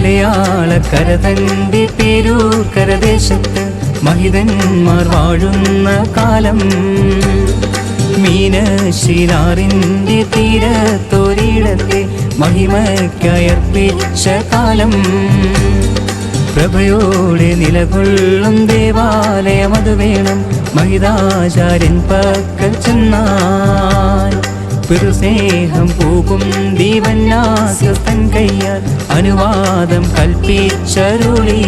മലയാളക്കര തന്റെ പേരൂർക്കര കരദേശത്ത് മഹിതന്മാർ വാഴുന്ന കാലം. മീനശിലാറിന്റെ തീരത്തൊരിടത്തെ മഹിമയ്ക്കയർപ്പിച്ച കാലം. പ്രഭയോടെ നിലകൊള്ളും ദേവാലയം അത് വേണം മഹിതാചാര്യൻ പക്കൽ ചെന്നാൽ. പെരുസ്നേഹം പോകും ദീവന്യാസൻ കയ്യാൽ അനുവാദം കൽപ്പിച്ചരുളി.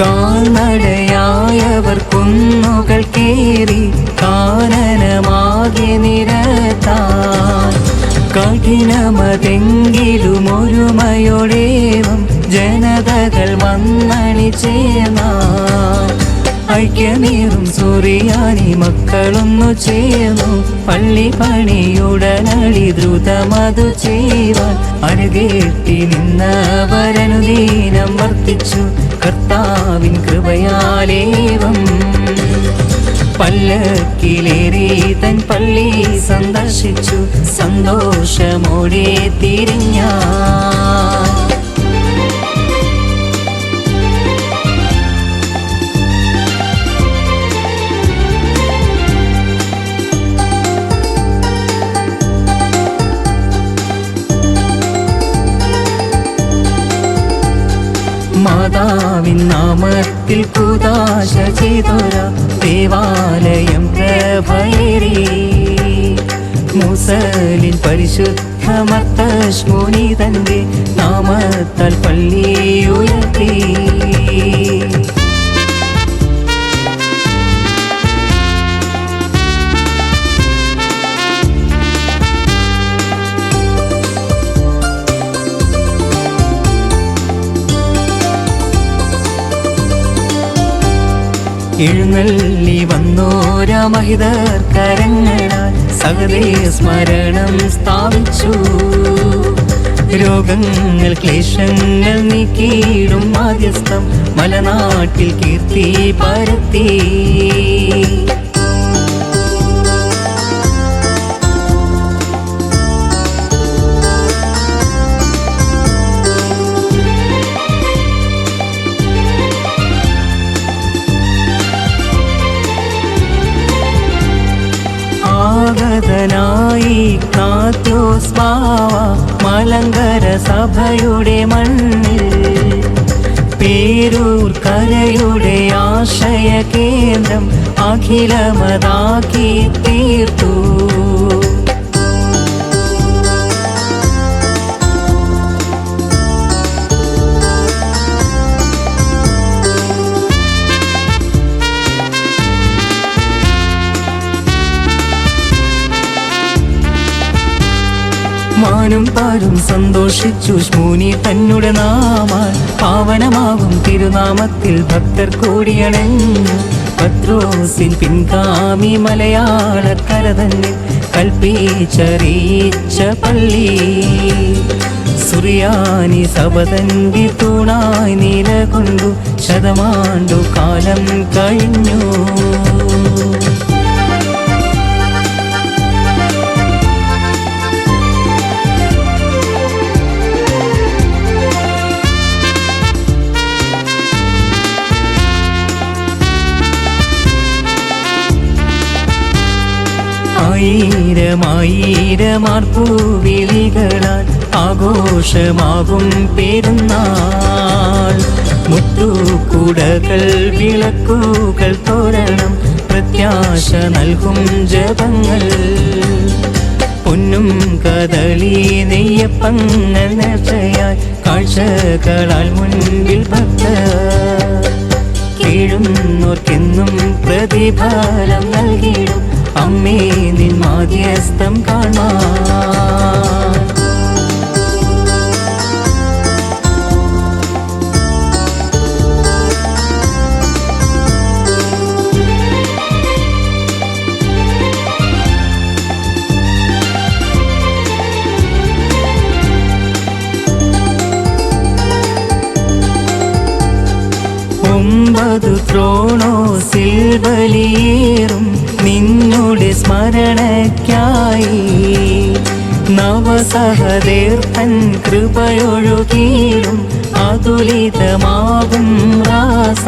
കാൽനടയായവർ കുന്നുകൾ കേറി കാനനമാകെ നിരത്താൻ. കഠിനമതെങ്കിലും ഒരുമയോടേവം ജനതകൾ വന്നണി വന്നണിച്ചേർന്നാൻ ഐക്യമേറും സൂര്യാനി മക്കളൊന്നു ചെയ്യുന്നു പള്ളി പണിയുടനടി ദ്രുതമതു ചെയ്യുവാൻ വരനു നിന്നവരനുദീനം വർത്തിച്ചു. കർത്താവിൻ കൃപയാലേവം. പല്ലക്കിലേറി തൻ പള്ളി സന്ദർശിച്ചു. സന്തോഷമോടെ തിരിഞ്ഞാൻ മാതാവിൻ നാമത്തിൽ കുദാശ ചെയ്തൊര ദേവാലയം പ്രഭയേറി. മുസലിൻ പരിശുദ്ധ മർത്തശ്മുനി തന്റെ നാമത്താൽ പള്ളി ഉയർത്തി. എഴുന്നള്ളി വന്നോര മഹിതർ കരങ്ങളാൽ സഹദേ സ്മരണം സ്ഥാപിച്ചു. രോഗങ്ങൾ ക്ലേശങ്ങൾ നീക്കിയിടും മാധ്യസ്ഥം മലനാട്ടിൽ കീർത്തി പരത്തി. ആഗതനായി കാത്യോസ് ബാവ മലങ്കര സഭയുടെ മണ്ണിൽ. പേരൂർ കരയുടെ ആശയ കേന്ദ്രം അഖിലമതാക്കി തീർത്തു. മാനും പാടും സന്തോഷിച്ചു. ശ്മൂനി തന്നുടെ നാമാൽ പാവനമാകും തിരുനാമത്തിൽ ഭക്തർ കൂടിയണഞ്ഞു. പത്രോസിൻ പിൻഗാമി മലയാളക്കര തന്നെ കൽപ്പിച്ചറിയിച്ച പള്ളി. സുറിയാനി സബതന്റെ തൂണായി നിലകൊണ്ടു. ശതമാണ്ടു കാലം കഴിഞ്ഞു. ആയിരമായിരമാർപ്പൂവിളികളാൽ ആഘോഷമാകും പെരുന്നാൾ. മുത്തുകുടകൾ വിളക്കുകൾ തോരണം പ്രത്യാശ നൽകും ജപങ്ങൾ. പൊന്നും കദളി നെയ്യപ്പങ്ങൾ നേർച്ചയായി കാഴ്ചകളാൽ മുൻപിൽ ഭക്തർ. കീഴുന്നോർക്കെന്നും പ്രതിഫലം നൽകിയിടും. അമ്മേ നിൻ മാധ്യസ്ഥം കാണാം ഒമ്പതു ത്രോണോ സിൽ നിന്നുടെ സ്മരണയ്ക്കായി നവസഹദേർത്തൻ കൃപയൊഴുകിയിടും അതുലിതമാകും റാസ.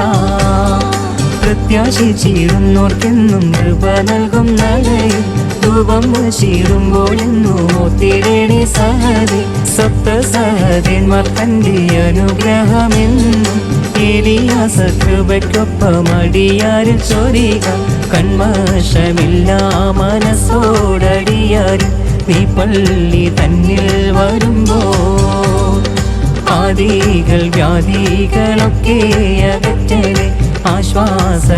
പ്രത്യാശിച്ചിടുന്നോർക്കെന്നും കൃപ നൽകും നഗയിൽ ധൂപം വശിടുമ്പോൾ എന്നും ഒത്തിരേണി സഹതി സപ്ത സഹതിന്മാർ തന്റെ അനുഗ്രഹമെന്നും ഏലിയാസ കൃപയ്ക്കൊപ്പം അടിയാരിൽ ചൊരിക. കൺമശമില്ല മനസ്സോടടിയാരിൽ നീ പള്ളി തന്നിൽ വരുമ്പോ ആദികൾ വ്യാധികളൊക്കെ അകറ്റലെ ആശ്വാസമേകണമമ്മേ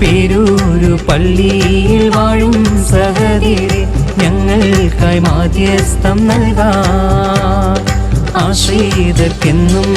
പേരൂരു പള്ളിയിൽ വാഴും സഹതിരെ ഞങ്ങൾക്കായി മാധ്യസ്ഥം നൽകാം. ആശ്രിതർക്കെന്നും